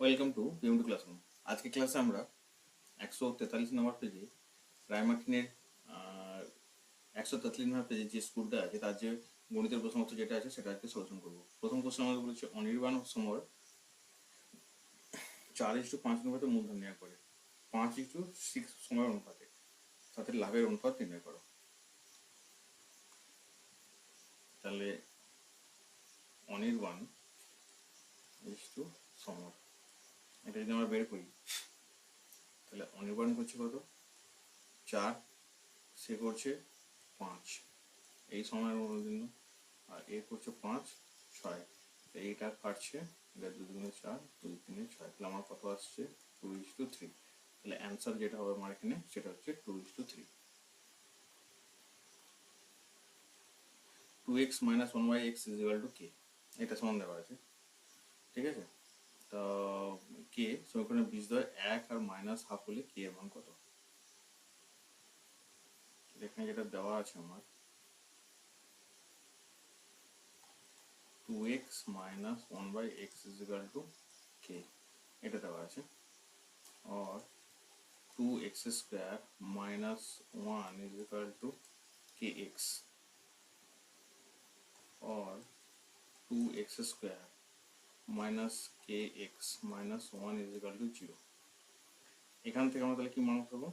Welcome to পিএমটু classroom আজকে ক্লাসে আমরা একশো তেতাল্লিশ নম্বর পেজে রায়মার্টিনের একশো তেতাল্লিশ নম্বর পেজে যে স্কুলটা আছে, তার যে গণিতের প্রশ্নপত্র যেটা আছে, সেটা আজকে সলিউশন করব। প্রথম কোশ্চেন আমাদের বলেছে, অনির্বাণ সমর চার ইস্টু পাঁচ অনুপাতে মূলধন নেওয়া করে পাঁচ ইস্টু সিক্স সময়ের অনুপাতে। তাদের লাভের অনুপাত নির্ণয় করো। তাহলে অনির্বাণ ইস্টু সমর এটা যদি আমরা বের করি, তাহলে অনির্বাণ করছে কত? চার, সে করছে পাঁচ। এই সময়ের জন্য আর এ করছে পাঁচ, ছয়। এইটা কাটছে, এটা দু দুগুণে চার, দুই তিনে ছয়। তাহলে আমার কত আসছে? Two is to three. তাহলে অ্যান্সার যেটা হবে আমার এখানে, সেটা হচ্ছে two is to three. Two x minus one by x is equal to k? এটা সমান দেওয়া আছে। ঠিক আছে? তো কে ওখানে বিশ দয় এক আর মাইনাস হাফ হলে কে এর মান কত? এখানে যেটা দেওয়া আছে আমার two x minus one by x is equal to k এটা দেওয়া আছে। আর two x square minus one is equal to k x R two x square minus k x minus one is equal to zero এখান থেকে আমরা তাহলে কি মান পাবো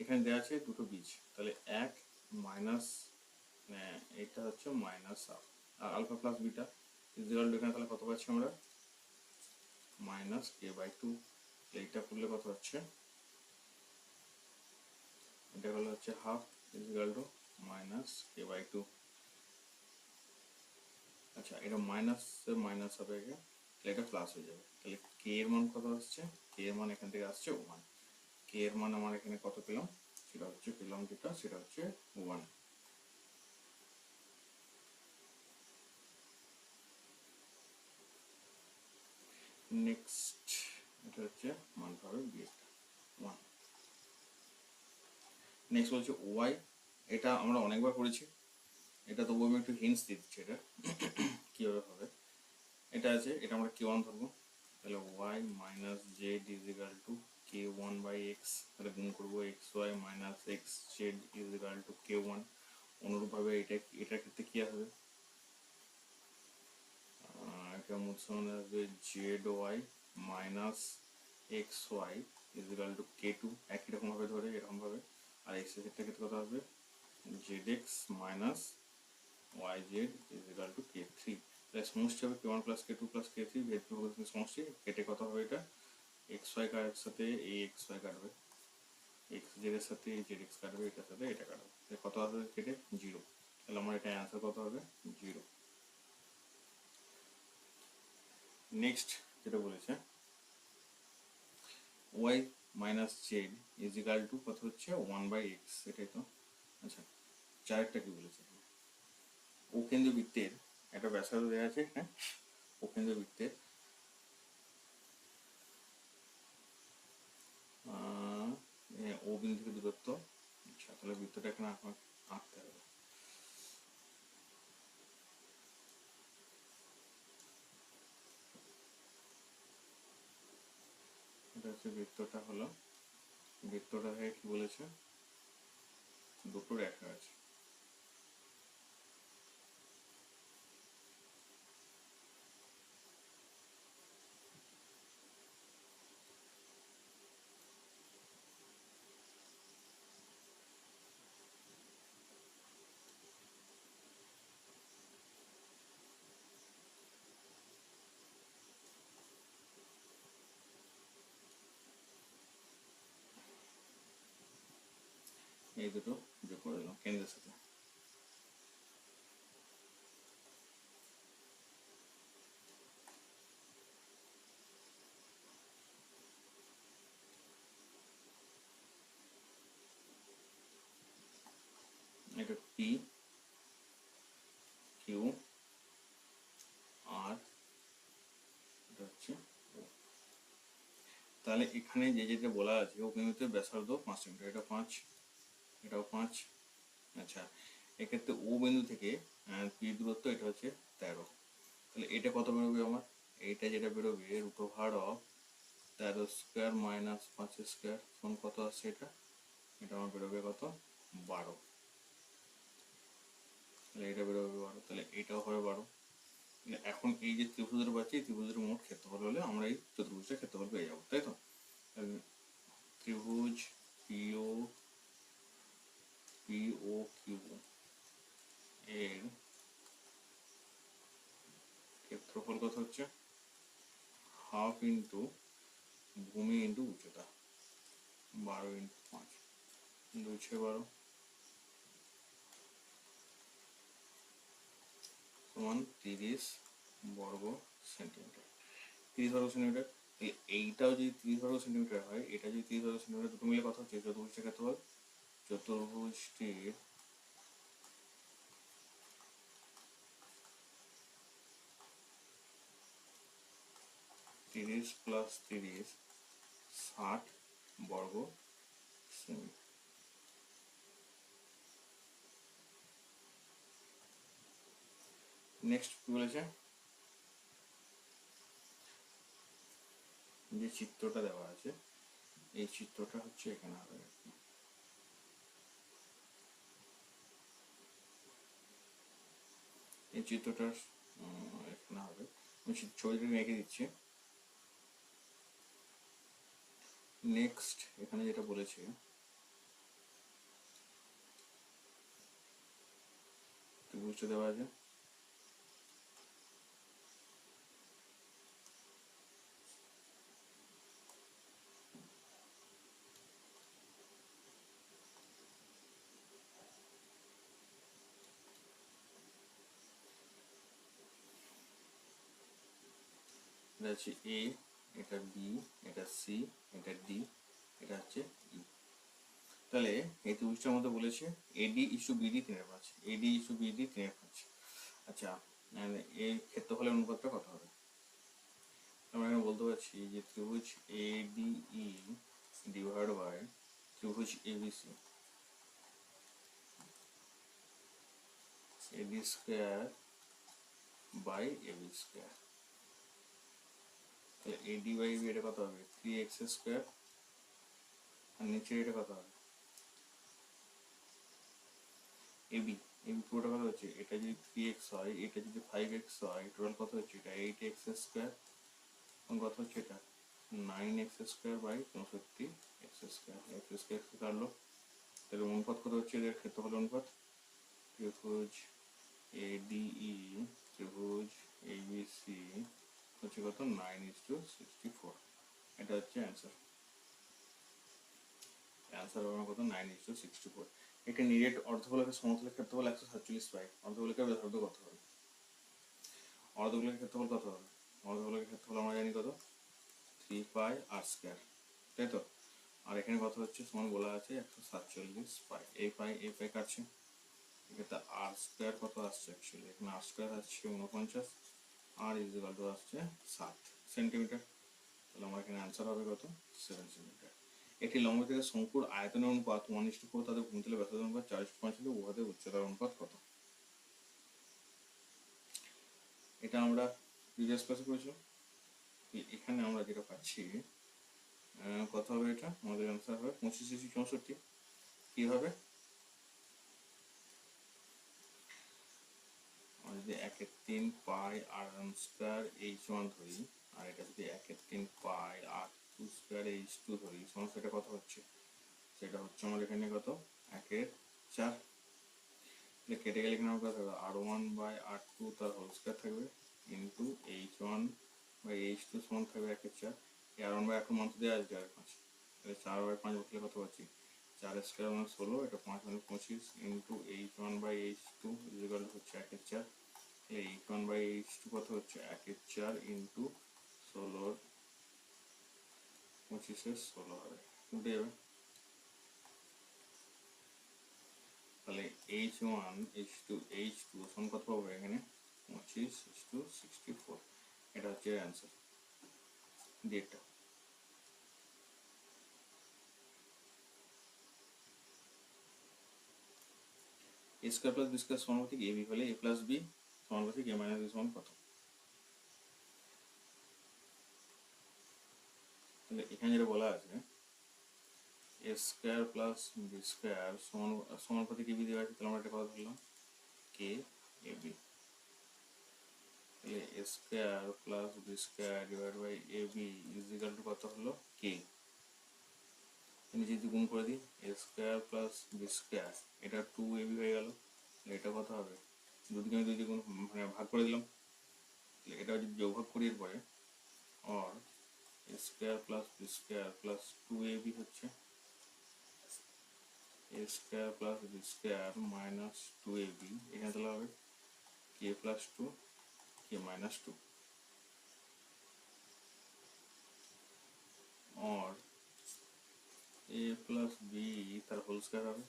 এখানে দেওয়া আছে দুটো বীজ। তাহলে এক মাইনাস এটা হচ্ছে minus R alpha plus beta is equal to এখানে তাহলে কত পাচ্ছি আমরা? মাইনাস কে বাই টু এইটা করলে কত হচ্ছে? এটা হলো হচ্ছে half is equal to minus k by two আচ্ছা এটা মাইনাস মাইনাস হবে তাহলে এটা প্লাস হয়ে যাবে। তাহলে কে এর মান কত আসছে? কে এর মান এখান থেকে আসছে ওয়ান কে এর মান আমার এখানে কত পেলাম? সেটা হচ্ছে পেলাম যেটা, সেটা হচ্ছে ওয়ান নেক্সট এটা হচ্ছে মান পাবে বিয়েটা ওয়ান নেক্সট বলছে ওয়াই এটা আমরা অনেকবার করেছি। এটা তবু আমি একটু হিন্টস দিচ্ছি এটা। কীভাবে হবে? এটা আছে, এটা আমরা কে ওয়ান ধরবো। তাহলে y minus z is equal to k one by x তাহলে গুণ করব x y minus x z is equal to k one অনুরূপভাবে এটা, এটার ক্ষেত্রে কী আসবে এটা মুসলমান আসবে z y minus x y is equal to k two একই রকমভাবে ধরে, এরকমভাবে। আর এক্সের ক্ষেত্রে ক্ষেত্রে কত হবে z x minus y z is equal to k তাহলে সমষ্টি হবে k one plus k two plus k three সমষ্টি। কেটে কত হবে এটা? এক্স ওয়াই কার সাথে এই এক্স ওয়াই কাটবে। এক্সের সাথে এই জেড কাটবে, এটার সাথে এটা কাটবে। কত হবে কেটে জিরো তাহলে আমার এটা অ্যান্সার কত হবে? জিরো নেক্সট যেটা বলেছে y minus z is equal to কত হচ্ছে? ওয়ান বাই এক্স এটাই তো। আচ্ছা চারেরটা কি বলেছে? ও কেন্দ্র বৃত্তের একটা ব্যাসার্ধ দেওয়া আছে হ্যাঁ? ও কেন্দ্র বৃত্তের ও বিন্দু থেকে দূরত্ব আচ্ছা তাহলে বৃত্তটা এখানে আঁকতে হবে। এটা হচ্ছে বৃত্তটা হলো, বৃত্তটা হয়ে কি বলেছে? দুটো রেখা আছে। এই দুটো যোগ করে দিলাম, কেন্দ্রের সাথে। এটা পি কিউ আর এটা হচ্ছে তাহলে এখানে যে যেটা বলা আছে, ও কিন্তু ব্যাসার্ধ পাঁচ সেন্টিমিটার এটা পাঁচ এটাও পাঁচ। আচ্ছা এক্ষেত্রে ও বিন্দু থেকে পি দূরত্ব এটা হচ্ছে তেরো। তাহলে এটা কত বেরোবে আমার? এইটা যেটা বেরোবে রুট ওভার অফ তেরো স্কোয়ার মাইনাস পাঁচ স্কোয়ার সমান কত আসছে এটা? এটা আমার বেরোবে কত? বারো। তাহলে এটা বেরোবে বারো। তাহলে এটাও হবে বারো। এখন এই যে ত্রিভুজের পাচ্ছি ত্রিভুজের মোট ক্ষেত্রফল হলে আমরা এই চতুর্ভুজটা ক্ষেত্রফল পেয়ে যাব, তাই তো? ত্রিভুজ পিও পিও কিউ এর ক্ষেত্রফল কত হচ্ছে? হাফ ইন্টু ভূমি ইন্টু উচ্চতা। বারো ইন্টু পাঁচ। দুই ছয় বারো। সমান তিরিশ বর্গ সেন্টিমিটার। তিরিশ বর্গ সেন্টিমিটার। এইটাও যদি তিরিশ বর্গ সেন্টিমিটার হয়, এটা যদি তিরিশ বর্গ সেন্টিমিটার, দুটো মিলে কথা হচ্ছে? চতুর্ভুজটা ক্ষেত্রফল চতুর্ভুজটির তিরিশ প্লাস তিরিশ, ষাট বর্গ সেমি। নেক্সট কি বলেছে? যে চিত্রটা দেওয়া আছে, এই চিত্রটা হচ্ছে এখানে হবে আর কি। এই চিত্রটা না হবে। আমি ছবিটা এঁকে দিচ্ছি। নেক্সট এখানে যেটা বলেছে বুঝতে দেওয়া আছে। এটা হচ্ছে এ এটা বি এটা সি এটা ডি এটা হচ্ছে ই তাহলে এই ত্রিভুজটার মধ্যে বলেছে এডি ইস্যু বিডি তিনের পাঁচ এডি ইস্যু বিডি তিনের পাঁচ আচ্ছা মানে ক্ষেত্রফলের অনুপাতটা কত হবে? আমরা এখানে বলতে পারছি যে ত্রিভুজ এডিই ডিভাইড বাই ত্রিভুজ ABC AD square by AB square তাহলে বাই বি এটা কত হবে? থ্রি এক্স স্কোয়ার আর নিচে এটা কত হবে? এবি এবি পুরোটা কত হচ্ছে? এটা যদি থ্রি এক্স হয়, এটা যদি ফাইভ এক্স হয় টোটাল কত হচ্ছে? এটা এইট এক্স স্কোয়ার এবং হচ্ছে এটা? নাইন এক্স স্কোয়ার বাই চৌষট্টি এক্স স্কোয়ার এক্স স্কোয়ার কাটলো। তাহলে অনুপাত কত হচ্ছে এদের? ক্ষেত্রফল অনুপাত? ত্রিভুজ এডিই ত্রিভুজ এবিসি হচ্ছে কত nine is to sixty four এটা হচ্ছে অ্যান্সার অ্যান্সার হবে কত? Nine is to sixty four এটা নিরেট অর্ধগোলকের সমতলের ক্ষেত্রফল একশো সাতচল্লিশ পাই। অর্ধগোলকের ব্যাসার্ধ কত হবে? অর্ধগোলকের ক্ষেত্রফল কত হবে? অর্ধগোলকের ক্ষেত্রফল আমরা জানি কত? থ্রি পাই আর স্কোয়ার তাই তো? আর এখানে কত হচ্ছে? সমান বলা আছে একশো সাতচল্লিশ পাই। এই পাই এই পাই কাটছে। এক্ষেত্রে আর স্কোয়ার কত আসছে অ্যাকচুয়ালি এখানে আর স্কোয়ার আসছে উনপঞ্চাশ আর ইজিকাল টু আসছে, সাত সেন্টিমিটার তাহলে আমার এখানে অ্যান্সার হবে কত? সেভেন সেন্টিমিটার একটি লম্ব থেকে শঙ্কুর আয়তনের অনুপাত ওয়ান ইস টু ফোর তাদের ভূমিতলের ব্যাসার্ধ অনুপাত চার ইস পাঁচ হলে উহাদের উচ্চতার অনুপাত কত? এটা আমরা প্রিভিয়াস ক্লাসে করেছিলাম। এখানে আমরা যেটা পাচ্ছি কত হবে এটা? আমাদের অ্যান্সার হবে পঁচিশ ইসি চৌষট্টি। কি হবে আমরা যদি একের তিন pi r square h one ধরি, আর এটা যদি একের তিন pi r two square h two ধরি, সমস্যাটা কত হচ্ছে? সেটা হচ্ছে আমার এখানে কত? একের চার। এটা কেটে গেলে এখানে আমার থাকবে? R one by r two তার হোল স্কোয়ার থাকবে into h one by h two সমান থাকবে একের চার। এই r one by r two মান তো দেওয়া আছে চারের পাঁচ। তাহলে চার বাই পাঁচ বসলে কত পাচ্ছি? চার স্কোয়ার মানে ষোলো, এটা পাঁচ মানে পঁচিশ into h one by h two হচ্ছে একের চার। H one by h two কত হচ্ছে? একের চার ইন্টু ষোলোর পঁচিশের ষোলো হবে। উঠে যাবে। তাহলে h one h two h two সমান কত পাবো এখানে? পঁচিশ এইচ টু সিক্সটি ফোর এটা হচ্ছে অ্যান্সার ডেটটা। A square plus b square সমানুপাতিক এ বি হলে এ প্লাস বি সমানুপাতিক এ মাইনাস বি সমান কত তাহলে এখানে যেটা বলা আছে a square plus b square সমান সমানুপাতে কে বি দেওয়া আছে তাহলে আমরা একটা কথা ধরলাম কে এ বি তাহলে a square plus b square divide by a b is equal to কত হলো কে নিচে যদি গুণ করে দিই a square plus b square এটা টু এ বি হয়ে গেল এটা কত হবে দুদিকে আমি দুই গুণ মানে ভাগ করে দিলাম তাহলে এটা যদি যোগভাগ করি এরপরে और square plus B square plus two A B হচ্ছে A square plus B square minus two A B এখানে তাহলে হবে K plus two K minus two और এ প্লাস বি তার হোল স্কোয়ার হবে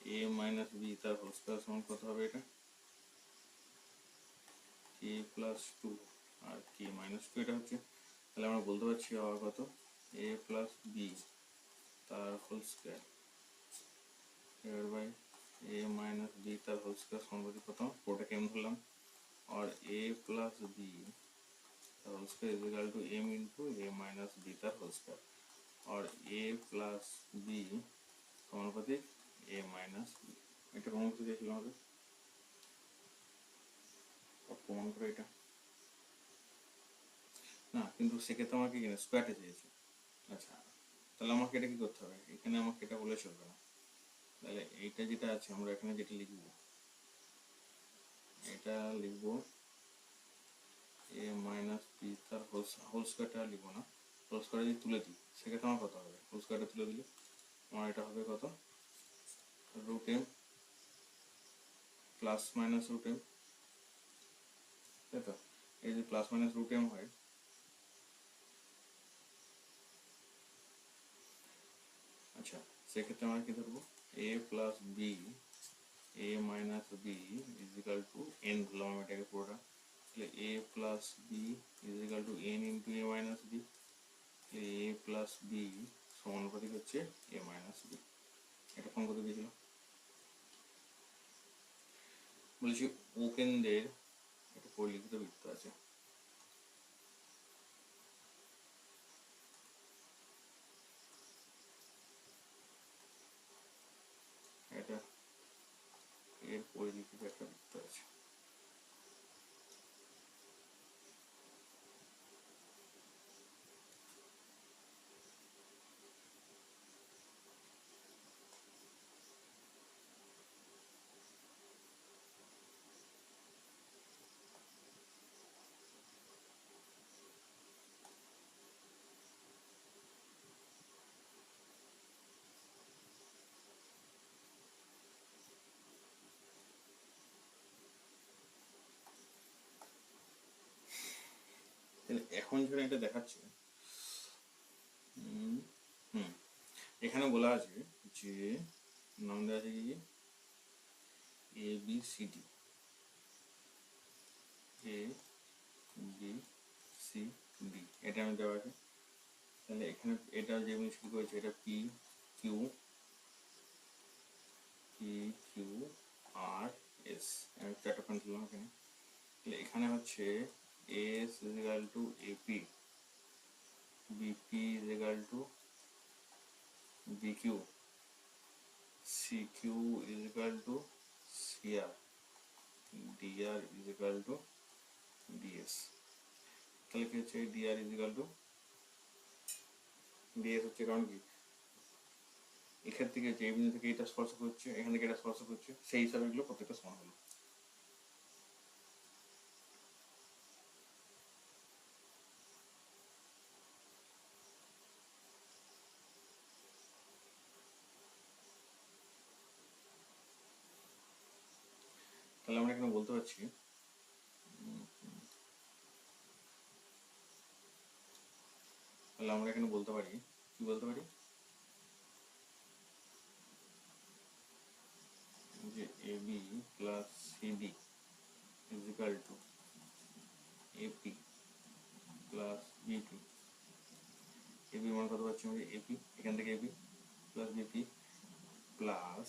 এ মাইনাস বি তার whole square সমান কত হবে এটা কে প্লাস টু আর কে মাইনাস টু এটা হচ্ছে, তাহলে আমরা বলতে পারছি আবার কত? এ প্লাস বি তার whole square divide by a minus b তার হোল স্কোয়ার সমানুপাতিক কত? পুরোটা কেমন ধরলাম। আর এ প্লাস বি তার whole square is equal to m into a minus b তার হোল স্কোয়ার और a প্লাস বি সমানুপাতিক a মাইনাস বি এটা করে দেখলাম হবে প্রমাণ করে এটা। না, কিন্তু সেক্ষেত্রে আমাকে এখানে স্কোয়ারটা চেয়েছে আচ্ছা তাহলে আমাকে এটা কি করতে হবে? এখানে আমাকে এটা বলে চলবে না। তাহলে এইটা যেটা আছে, আমরা এখানে যেটা লিখব, এটা লিখব এ মাইনাস বি তার হোল স্কোয়ারটা লিখব না। হোল স্কোয়ার যদি তুলে দিই, সেক্ষেত্রে আমার কত হবে? হোল স্কোয়ারটা তুলে দিলে আমার এটা হবে কত? Root m plus minus root m তো এই যে প্লাস মাইনাস রুট এম হয় আচ্ছা সেক্ষেত্রে আমরা কি ধরবো? A plus b a minus b is equal to n ধরলাম আমি এটাকে পুরোটা। তাহলে a plus b is equal to n into a minus b a plus b সমানুপাতিক হচ্ছে এ মাইনাস বি এটা ফোন করতে দিয়েছিলাম বলেছি ও কেন্দ্রের একটা পরিলিখিত বৃত্ত আছে এটা এর পরিলিখিত একটা বৃত্ত আছে তাহলে এখন যেখানে এটা দেখাচ্ছে হুম, এখানে বলা আছে যে, নাম দেওয়া আছে কি A B C D A B C D এটা আমি দেওয়া আছে। তাহলে এখানে এটা যে আমি শুরু করেছি, এটা P Q P Q R S আমি চারটা পয়েন্ট দিলাম এখানে। তাহলে এখানে হচ্ছে S is equal to AP BP is equal to BQ CQ is equal to CR DR is equal to DS তাহলে কি হচ্ছে? DR is equal to DS হচ্ছে কারণ কি? এখান থেকে যে বিন্দু থেকে এটা স্পর্শ করছে এখান থেকে এটা স্পর্শ করছে সেই হিসাবে এগুলো প্রত্যেকটা সমান হলো। তাহলে আমরা এখানে বলতে পারছি তাহলে আমরা এখানে বলতে পারি, কি বলতে পারি? যে A B plus CD is equal to AP plus BP AB মান কত পাচ্ছি আমরা? এপি এখান থেকে এপি প্লাস বিপি প্লাস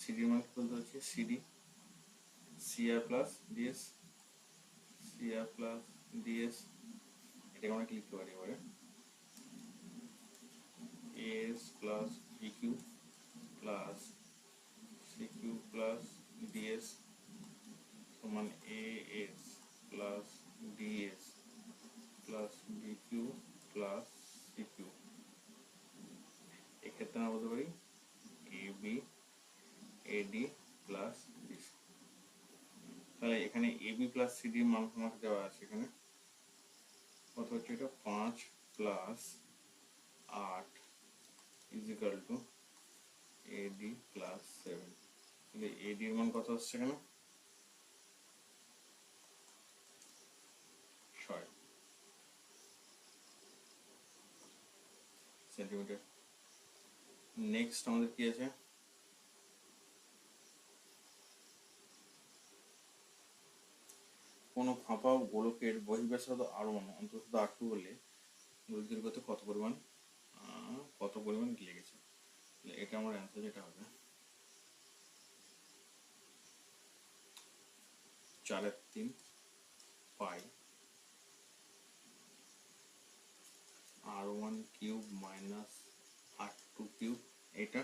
মান বলতে হচ্ছে CD CR plus DS CR plus DS এটাকে আমরা লিখতে পারি এবারে? S plus VQ plus CQ plus DS সমান A S plus DS plus B Q plus C Q এক্ষেত্রে আমরা বলতে পারি A B AD plus BC তাহলে এখানে প্লাস সিডি মান আমাকে দেওয়া আছে এখানে। কত হচ্ছে এটা পাঁচ প্লাস আট is equal to AD plus seven তাহলে এডি এর মান কত হচ্ছে এখানে? ছয়। সেন্টিমিটার নেক্সট আমাদের কি আছে? কোনো ফাঁপা গোলকের বহিঃব্যাসার্ধ আর ওয়ান অন্তর্শত আর টু হলে দৈর্ঘ্যতে কত পরিমাণ কত পরিমাণ লেগেছে তাহলে এটা আমার অ্যান্সার যেটা হবে। চারের তিন, pi. R one cube minus r two cube, এটা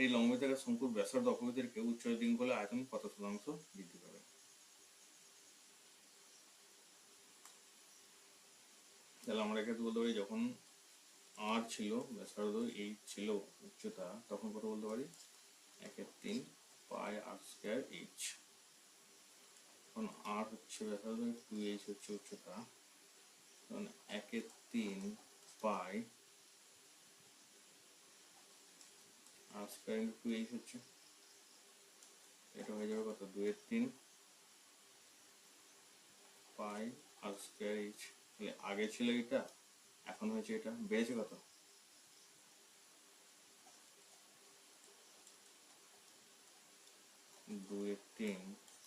এই লম্বিতারা শঙ্কুর ব্যাসার্ধ অপবিতারকে উচ্চ দিন আয়তন কত শতাংশ বৃদ্ধি পাবে তাহলে আমরা এক্ষেত্রে বলতে পারি যখন আর ছিল ব্যাসার্ধ এইট ছিল উচ্চতা, তখন কত বলতে পারি? একের তিন পাই আর স্কোয়ার এইচ। তখন আর হচ্ছে ব্যাসার্ধ টু এইচ হচ্ছে উচ্চতা তখন একের তিন পাই আর টু এইচ হচ্ছে এটা হয়ে যাবে কত? দুয়ের তিন। Pi r square h. তাহলে আগে ছিল এটা এখন হয়েছে এটা। বেড়েছে কত? দুয়ের তিন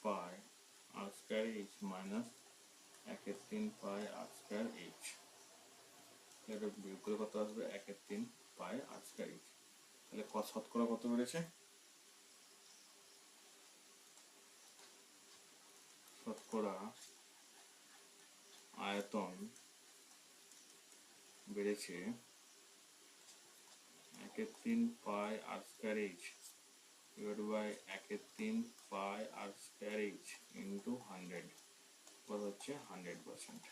pi r square h minus একের তিন পাই আর স্কোয়ার এইচ। এটা বিয়োগ করে কত আসবে? একের তিন পাই আর স্কোয়ার তাহলে শতকরা কত বেড়েছে? শতকরা আয়তন বেড়েছে একের তিন pi r square h divide by একের তিন pi r square h into hundred হচ্ছে হান্ড্রেড পার্সেন্ট